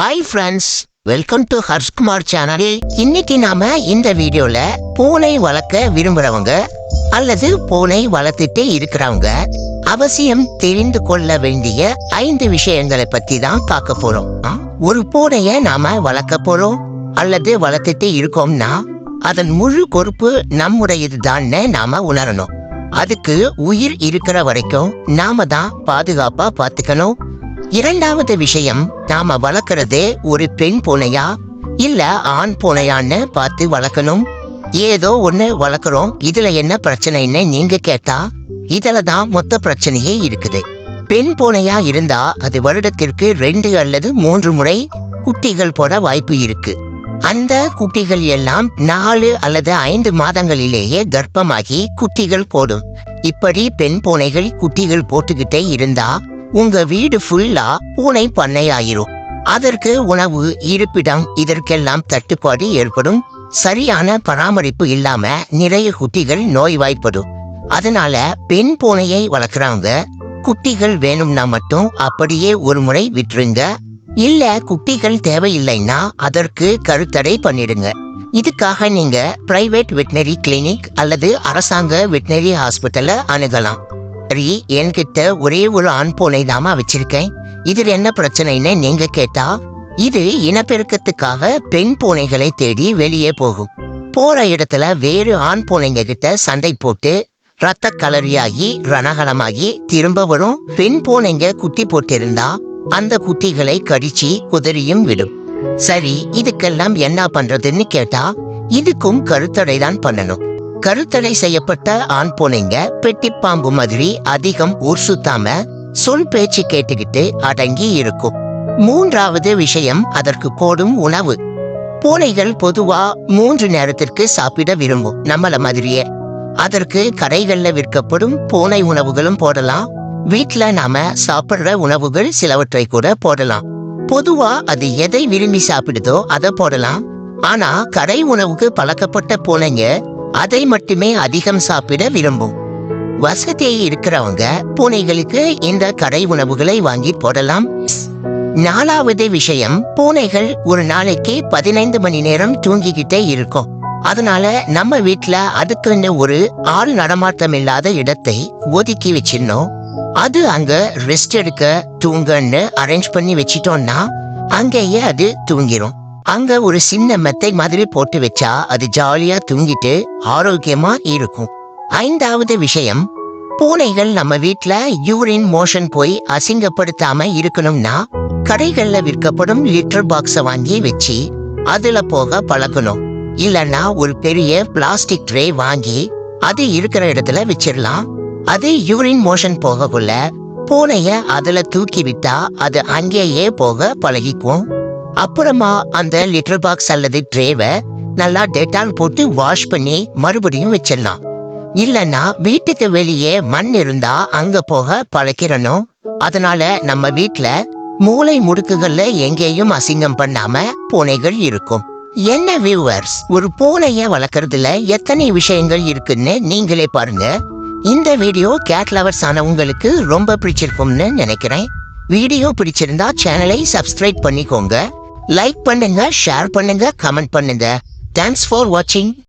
Hi friends welcome to Harshkumar channel இன்னைக்கு நாம இந்த வீடியோல பூனை வளர்க்க விரும்புறவங்க அல்லது பூனை வளர்த்துட்டே இருக்கிறவங்க அவசியம் தெரிந்து கொள்ள வேண்டிய ஐந்து விஷயங்களை பத்தி தான் பார்க்க போறோம். ஒரு பூனைய நாம வளர்க்க போறோம் அல்லது வளர்த்துட்டே இருக்கோம்னா அதன் முழு பொறுப்பு நம்முடையது நாம உணரணும். அதுக்கு உயிர் இருக்கிற வரைக்கும் நாம தான் பாதுகாப்பா பார்த்துக்கணும். இரண்டாவது விஷயம் நாம வளர்க்கறதே ஒரு பெண் பூனையா இல்ல ஆண் பூனையான்னு பார்த்து வளர்க்கணும்? ஏதோ ஒண்ணு வளர்க்குறோம் இதுல என்ன பிரச்சனைன்னு நீங்க கேட்டா இதுல தான் மொத்த பிரச்சனையே இருக்குது. பெண் பூனையா இருந்தா அது வருடத்திற்கு ரெண்டு அல்லது மூன்று முறை குட்டிகள் போட வாய்ப்பு இருக்கு. அந்த குட்டிகள் எல்லாம் நாலு அல்லது ஐந்து மாதங்களிலேயே கர்ப்பமாகி குட்டிகள் போடும். இப்படி பெண் பூனைகள் குட்டிகள் போட்டுக்கிட்டே இருந்தா உங்க வீடு ஃபுல்லா பூனை பண்ணையாயிரும் அதற்கு உணவு இருப்பிடம் இதற்கெல்லாம் தட்டுப்பாடு ஏற்படும். சரியான பராமரிப்பு இல்லாம நிறைய குட்டிகள் நோய்வாய்ப்படும் அதனால பெண் பூனையை வளர்க்குறாங்க. குட்டிகள் வேணும்னா மட்டும் அப்படியே ஒரு முறை விட்டுருங்க. இல்ல குட்டிகள் தேவையில்லைன்னா அதற்கு கருத்தடை பண்ணிடுங்க. இதுக்காக நீங்க பிரைவேட் வெட்டினரி கிளினிக் அல்லது அரசாங்க வெட்டினரி ஹாஸ்பிட்டல அணுகலாம். சரி என்கிட்ட ஒரே ஒரு ஆண் பூனை தாமா வச்சிருக்கேன். இதில் என்ன பிரச்சனைன்னு நீங்க கேட்டா இது இனப்பெருக்கத்துக்காக பெண் பூனைகளை தேடி வெளியே போகும். போற இடத்துல வேறு ஆண் பூனைங்க கிட்ட சண்டை போட்டு ரத்த கலரியாகி ரணகலமாகி திரும்ப வரும். பெண் பூனைங்க குட்டி போட்டிருந்தா அந்த குட்டிகளை கடிச்சு குதிரியும் விடும். சரி இதுக்கெல்லாம் என்ன பண்றதுன்னு கேட்டா இதுக்கும் கருத்தடை தான் பண்ணணும். கருத்தடை செய்யப்பட்ட ஆண் பூனைங்க பெட்டி பாம்பு மாதிரி அதிகம் ஊர் சுத்தாம சொல் பேச்சு கேட்டுக்கிட்டு அடங்கி இருக்கும். மூன்றாவது விஷயம் அதற்கு போடும் உணவு. பூனைகள் பொதுவா மூன்று நேரத்திற்கு சாப்பிட விரும்பும் நம்மள மாதிரியே. அதற்கு கடைகள்ல விற்கப்படும் பூனை உணவுகளும் போடலாம். வீட்டுல நாம சாப்பிடுற உணவுகள் சிலவற்றை கூட போடலாம். பொதுவா அது எதை விரும்பி சாப்பிடுதோ அதை போடலாம். ஆனா கடை உணவுக்கு பழக்கப்பட்ட பூனைங்க அதை மட்டுமே அதிகம் சாப்பிட விரும்பும். வசதி இருக்கிறவங்க பூனைகளுக்கு இந்த கடை உணவுகளை வாங்கி போடலாம். நாலாவது விஷயம் பூனைகள் ஒரு நாளைக்கு பதினைந்து மணி நேரம் தூங்கிக்கிட்டே இருக்கும். அதனால நம்ம வீட்டுல அதுக்குன்னு ஒரு ஆள் நடமாட்டம் இல்லாத இடத்தை ஒதுக்கி வச்சிடணும். அது அங்க ரெஸ்ட் எடுக்க தூங்கன்னு அரேஞ்ச் பண்ணி வச்சிட்டோம்னா அங்கேயே அது தூங்கிரும். அங்க ஒரு சின்ன மெத்தை மாதிரி போட்டு வச்சா அது ஜாலியா தூங்கிட்டு ஆரோக்கியமா இருக்கும். ஐந்தாவது விஷயம் பூனைகள் நம்ம வீட்ல யூரின் மோஷன் போய் அசிங்கப்படுத்தாம இருக்கணும்னா கடைகள்ல விற்கப்படும் லிட்டர் பாக்ஸ வாங்கி வச்சு அதுல போக பழகணும். இல்லைன்னா ஒரு பெரிய பிளாஸ்டிக் ட்ரே வாங்கி அது இருக்கிற இடத்துல வச்சிடலாம். அது யூரின் மோஷன் போகக்குள்ள பூனைய அதுல தூக்கி விட்டா அது அங்கேயே போக பழகிக்கும். அப்புறமா அந்த லிட்டர் பாக்ஸ் அல்லது ட்ரேவை நல்லா டெட்டால் போட்டு வாஷ் பண்ணி மறுபடியும் வச்சிடலாம். இல்லனா வீட்டுக்கு வெளியே மண் இருந்தா அங்க போக பழக்கிறனும் அதனால நம்ம வீட்ல மூளை முடுக்குகள்ல எங்கேயும் அசிங்கம் பண்ணாம பூனைகள் இருக்கும். என்ன வியூவர்ஸ் ஒரு பூனைய வளர்க்கறதுல எத்தனை விஷயங்கள் இருக்குன்னு நீங்களே பாருங்க. இந்த வீடியோ கேட் லவர்ஸ் ஆனவங்களுக்கு ரொம்ப பிடிச்சிருக்கும்னு நினைக்கிறேன். வீடியோ பிடிச்சிருந்தா சேனலை சப்ஸ்கிரைப் பண்ணிக்கோங்க. லைக் பண்ணுங்க ஷேர் பண்ணுங்க கமெண்ட் பண்ணுங்க. தேங்க்ஸ் ஃபார் வாட்சிங்